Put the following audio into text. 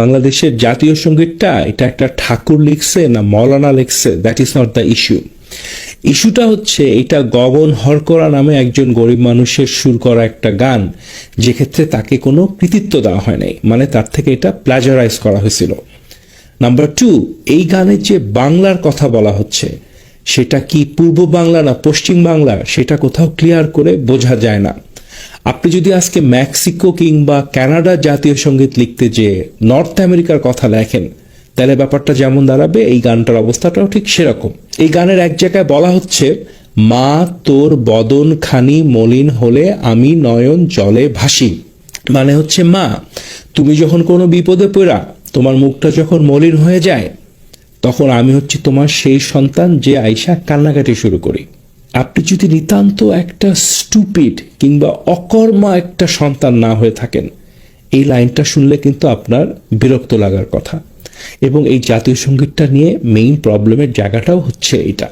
বাংলাদেশের জাতীয় সঙ্গীতটা, এটা একটা ঠাকুর লিখছে না মৌলানা লিখছে that is not the issue ইস্যুটা হচ্ছে, এটা গগন হরকরা নামে একজন গরিব মানুষের সুর করা একটা গান, যেক্ষেত্রে তাকে কোনো কৃতিত্ব দেওয়া হয় নাই মানে তার থেকে এটা প্লাজারাইজ করা হয়েছিল। নাম্বার টু এই গানের যে বাংলার কথা বলা হচ্ছে, সেটা কি পূর্ব বাংলা না পশ্চিম বাংলা, সেটা কোথাও ক্লিয়ার করে বোঝা যায় না। আপনি যদি আজকে মেক্সিকো কিংবা কানাডার জাতীয় সংগীত লিখতে যে নর্থ আমেরিকার কথা লেখেন, তাহলে ব্যাপারটা যেমন দাঁড়াবে, এই গানটার অবস্থাটাও ঠিক সেরকম। এই গানের এক জায়গায় বলা হচ্ছে, মা তোর বদন খানি মলিন হলে আমি নয়ন জলে ভাসি। মানে হচ্ছে, মা, তুমি যখন কোনো বিপদে পড়া, তোমার মুখটা যখন মলিন হয়ে যায়, তখন আমি হচ্ছে তোমার সেই সন্তান যে আইসা কান্নাকাটি শুরু করি। আপনি যদি নিতান্ত একটা স্টুপিড কিংবা অকর্মা একটা সন্তান না হয়ে থাকেন, এই লাইনটা শুনলে কিন্তু আপনার বিরক্ত লাগার কথা। এবং এই জাতীয় সঙ্গীতটা নিয়ে মেইন প্রবলেমের জায়গাটাও হচ্ছে এটা